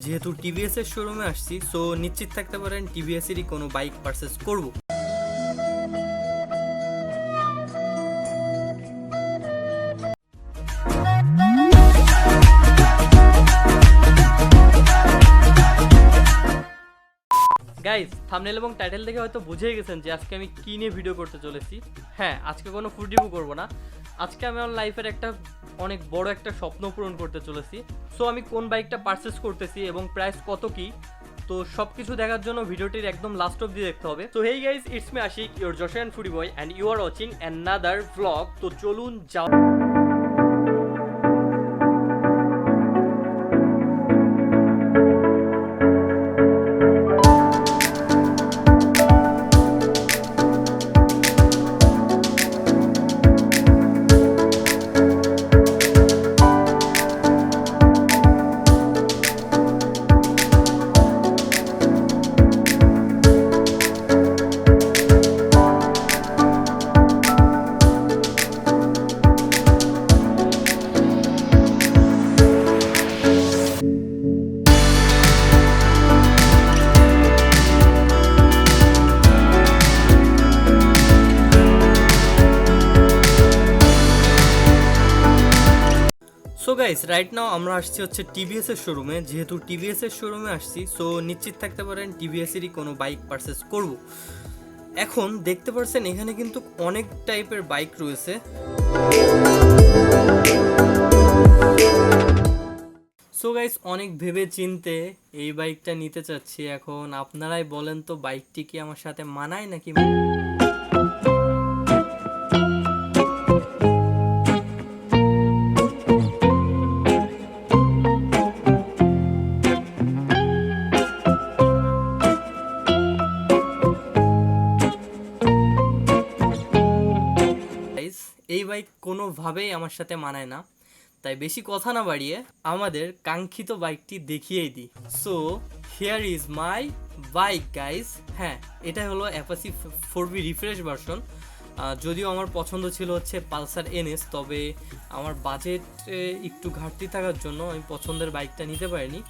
যেহেতু টিভিএস এর শোরুমে আসছি সো নিশ্চিত থাকতে পারেন টিভিএস এরই কোনো বাইক পারচেস করব। গাইজ থামনেল এবং টাইটেল দেখে হয়তো বুঝেই গেছেন যে আজকে আমি কী নিয়ে ভিডিও করতে চলেছি। হ্যাঁ আজকে কোনো ফুড রিভিউ করব না। আজকে আমি আমার লাইফের একটা অনেক বড় একটা স্বপ্ন পূরণ করতে চলেছি। সো আমি কোন বাইকটা পারচেস করতেছি এবং প্রাইস কত কি, তো সব কিছু দেখার জন্য ভিডিওটির একদম লাস্ট অব্দি দেখতে হবে। তো hey guys it's me Ashiq your Jashan foodie boy and you are watching another vlog তো চলুন যাও গাইস রাইট নাও আমরা আসছি হচ্ছে টিভিএস এর শোরুমে যেহেতু টিভিএস এর শোরুমে আসছি সো নিশ্চিত থাকতে পারেন টিভিএস এরই কোনো বাইক পারচেস করব। এখন দেখতে পাচ্ছেন এখানে কিন্তু অনেক টাইপের বাইক রয়েছে। সো গাইস অনেক ভেবে চিনতে এই বাইকটা নিতে চাচ্ছি। এখন আপনারাই বলেন তো বাইকটি কি আমার সাথে মানায় নাকি কোনোভাবেই আমার সাথে মানায় না। তাই বেশি কথা না বাড়িয়ে আমাদের কাঙ্ক্ষিত বাইকটি দেখিয়েই দিই। So here is my bike guys হ্যাঁ এটা হলো Apache four V refresh version যদিও আমার পছন্দ ছিল হচ্ছে পালসার এনএস তবে আমার বাজেট একটু ঘাটতি থাকার জন্য আমি পছন্দের বাইকটা নিতে পারিনি।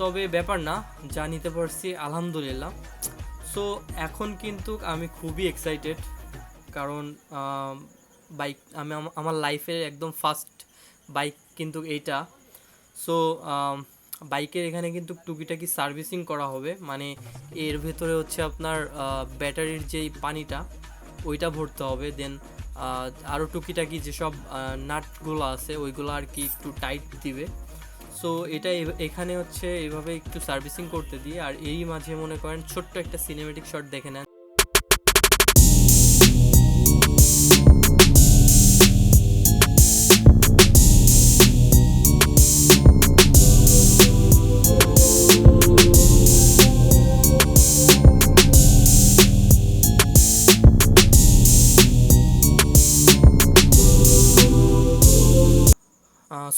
তবে ব্যাপার না, যা নিতে পারছি, আলহামদুলিল্লাহ। সো এখন কিন্তু আমি খুবই এক্সাইটেড কারণ বাইক আমি আম- আমার লাইফের একদম ফার্স্ট বাইক কিন্তু এইটা। সো বাইকের এখানে কিন্তু টুকিটাকি সার্ভিসিং করা হবে। মানে এর ভেতরে হচ্ছে আপনার ব্যাটারির যেই পানিটা, ওইটা ভরতে হবে। দেন আরও টুকিটাকি যেসব নাটগুলো আছে, ওইগুলো আর কি একটু টাইট দিবে। সো এটা এখানে হচ্ছে এভাবে একটু সার্ভিসিং করতে দিয়ে, আর এই মাঝে মনে করেন ছোট্ট একটা সিনেমেটিক শট দেখে নেন।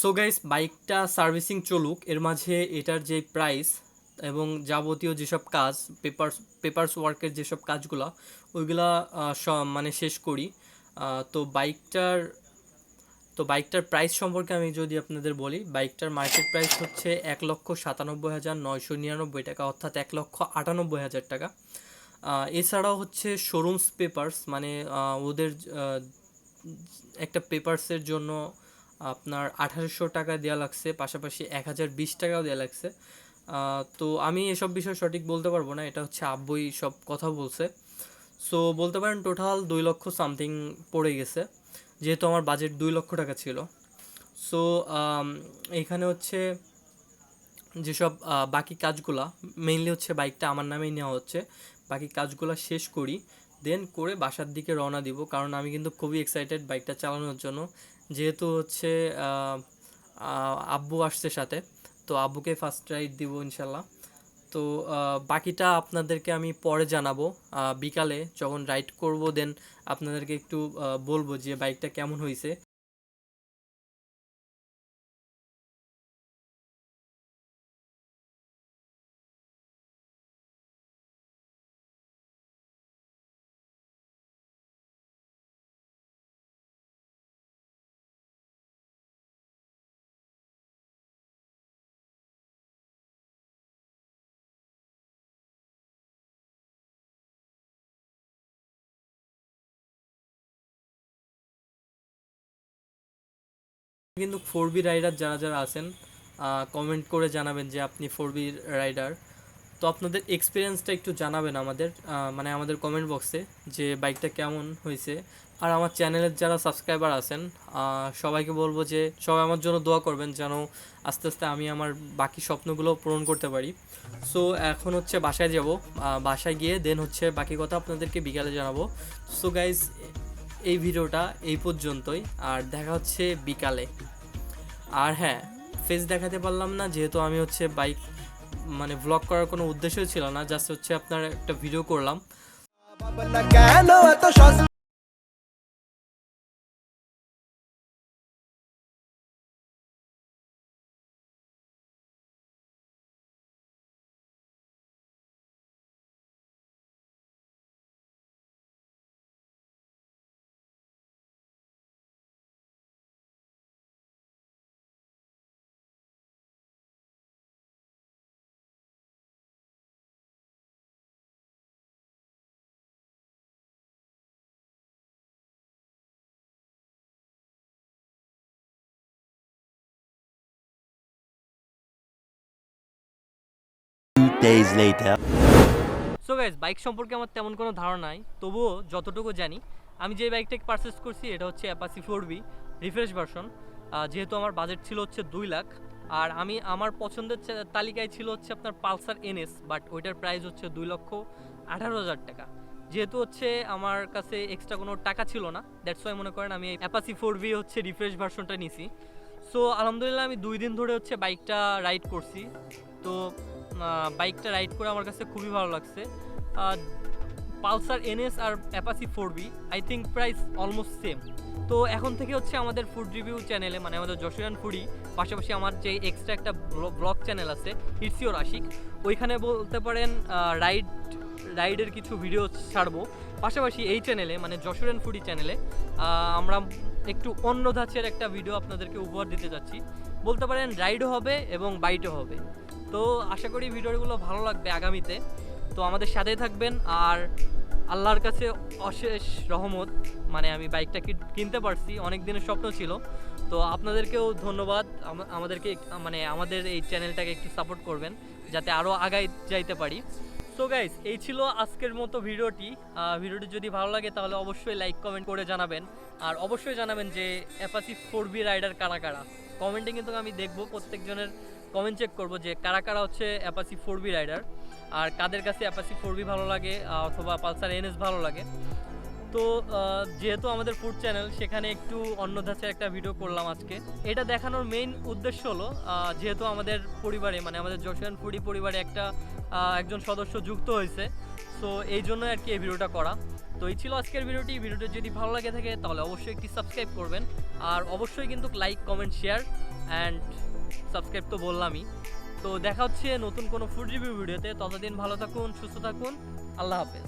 সো গাইস বাইকটা সার্ভিসিং চলুক, এর মাঝে এটার যে প্রাইস এবং যাবতীয় যেসব কাজ পেপার পেপারস ওয়ার্কের যেসব কাজগুলো, ওইগুলা মানে শেষ করি। তো বাইকটার তো বাইকটার প্রাইস সম্পর্কে আমি যদি আপনাদের বলি বাইকটার মার্কেট প্রাইস হচ্ছে এক লক্ষ সাতানব্বই হাজার নয়শো নিরানব্বই টাকা, অর্থাৎ এক লক্ষ আটানব্বই হাজার টাকা। এছাড়াও হচ্ছে শোরুমস পেপারস মানে ওদের একটা পেপারসের জন্য আপনার আঠারোশো টাকা দেওয়া লাগছে, পাশাপাশি এক হাজার বিশ টাকাও দেওয়া লাগছে। তো আমি এসব বিষয় সঠিক বলতে পারব না, এটা হচ্ছে আব্বই সব কথা বলছে। সো বলতে পারেন টোটাল দুই লক্ষ সামথিং পড়ে গেছে, যেহেতু আমার বাজেট দুই লক্ষ টাকা ছিল। সো এখানে হচ্ছে যেসব বাকি কাজগুলা মেইনলি হচ্ছে বাইকটা আমার নামেই নেওয়া হচ্ছে। বাকি কাজগুলো শেষ করি দেন করে বাসার দিকে রওনা দিব। কারণ আমি কিন্তু খুবই এক্সাইটেড বাইকটা চালানোর জন্য। যেহেতু হচ্ছে আব্বু আসছে সাথে, তো আব্বুকে ফার্স্ট রাইড দিব ইনশাল্লাহ। তো বাকিটা আপনাদেরকে আমি পরে জানাব বিকালে যখন রাইড করব দেন আপনাদেরকে একটু বলব যে বাইকটা কেমন হয়েছে কিন্তু ফোর বি রাইডার যারা যারা আছেন কমেন্ট করে জানাবেন যে আপনি ফোর বি রাইডার। তো আপনাদের এক্সপিরিয়েন্সটা একটু জানাবেন আমাদের মানে আমাদের কমেন্ট বক্সে যে বাইকটা কেমন হয়েছে। আর আমার চ্যানেলের যারা সাবস্ক্রাইবার আছেন সবাইকে বলব যে সবাই আমার জন্য দোয়া করবেন যেন আস্তে আস্তে আমি আমার বাকি স্বপ্নগুলো পূরণ করতে পারি। সো এখন হচ্ছে বাসায় যাব। বাসায় গিয়ে দেন হচ্ছে বাকি কথা আপনাদেরকে বিকালে জানাব। সো গাইজ এই ভিডিওটা এই পর্যন্তই, আর দেখা হচ্ছে বিকালে। আর হ্যাঁ ফেস দেখাতে পারলাম না, যেহেতু আমি হচ্ছে বাইক মানে ব্লগ করার কোনো উদ্দেশ্যই ছিল না জাস্ট হচ্ছে আপনার একটা ভিডিও করলাম। Days later. So guys bike সম্পর্কে আমার তেমন কোনো ধারণা নাই, তবুও যতটুকু জানি, আমি যে বাইকটাকে পারচেস করছি, এটা হচ্ছে Apache four V refresh version যেহেতু আমার বাজেট ছিল হচ্ছে দুই লাখ, আর আমি আমার পছন্দের তালিকায় ছিল হচ্ছে আপনার পালসার এনএস বাট ওইটার প্রাইস হচ্ছে দুই লক্ষ আঠারো হাজার টাকা। যেহেতু হচ্ছে আমার কাছে এক্সট্রা কোনো টাকা ছিল না দ্যাটস ওয়াই মনে করেন আমি অ্যাপাসি ফোর বি হচ্ছে রিফ্রেশ ভার্সনটা নিছি। সো আলহামদুলিল্লাহ আমি দুই দিন ধরে হচ্ছে বাইকটা রাইড করছি। তো বাইকটা রাইড করে আমার কাছে খুবই ভালো লাগছে। Pulsar NS R Apache four V I think price almost same. তো এখন থেকে হচ্ছে আমাদের ফুড রিভিউ চ্যানেলে মানে আমাদের যশোরান ফুডি, পাশাপাশি আমার যে এক্সট্রা একটা ব্লগ চ্যানেল আছে ইটস ইউর আশিক ওইখানে বলতে পারেন রাইড, রাইডের কিছু ভিডিও ছাড়বো। পাশাপাশি এই চ্যানেলে মানে যশোরান ফুডি চ্যানেলে আমরা একটু অন্য ধাঁচের একটা ভিডিও আপনাদেরকে উপহার দিতে যাচ্ছি। বলতে পারেন, রাইডও হবে এবং বাইটও হবে। তো আশা করি ভিডিওগুলো ভালো লাগবে আগামীতে। তো আমাদের সাথেই থাকবেন আর আল্লাহর কাছে অশেষ রহমত মানে আমি বাইকটা কিনতে পারছি অনেক দিনের স্বপ্ন ছিল। তো আপনাদেরকেও ধন্যবাদ আমাদেরকে মানে আমাদের এই চ্যানেলটাকে একটু সাপোর্ট করবেন, যাতে আরও আগায় যাইতে পারি। সো গাইস এই ছিল আজকের মতো ভিডিওটি। ভিডিওটি যদি ভালো লাগে তাহলে অবশ্যই লাইক কমেন্ট করে জানাবেন। আর অবশ্যই জানাবেন যে অ্যাপাসি ফোর বি রাইডার কারা কারা। কমেন্টে কিন্তু আমি দেখব প্রত্যেকজনের কমেন্ট চেক করব যে কারা কারা হচ্ছে অ্যাপাসি ফোর বি রাইডার আর কাদের কাছে অ্যাপাসি ফোর বি ভালো লাগে অথবা পালসার এনএস ভালো লাগে। তো যেহেতু আমাদের ফুড চ্যানেল সেখানে একটু অন্য ধাঁচের একটা ভিডিও করলাম আজকে। এটা দেখানোর মেইন উদ্দেশ্য হলো যেহেতু আমাদের পরিবারে মানে আমাদের যশোয়ান ফুডি পরিবারে একটা একজন সদস্য যুক্ত হয়েছে সো এই জন্য আর কি এই ভিডিওটা করা। তো এই ছিল আজকের ভিডিওটি ভিডিওটি যদি ভালো লাগে থাকে, তাহলে অবশ্যই একটি সাবস্ক্রাইব করবেন। আর অবশ্যই কিন্তু like comment share and subscribe তো বললামই। তো দেখা হচ্ছে নতুন কোনো ফুড রিভিউ ভিডিওতে। ততদিন ভালো থাকুন, সুস্থ থাকুন। আল্লাহ হাফেজ।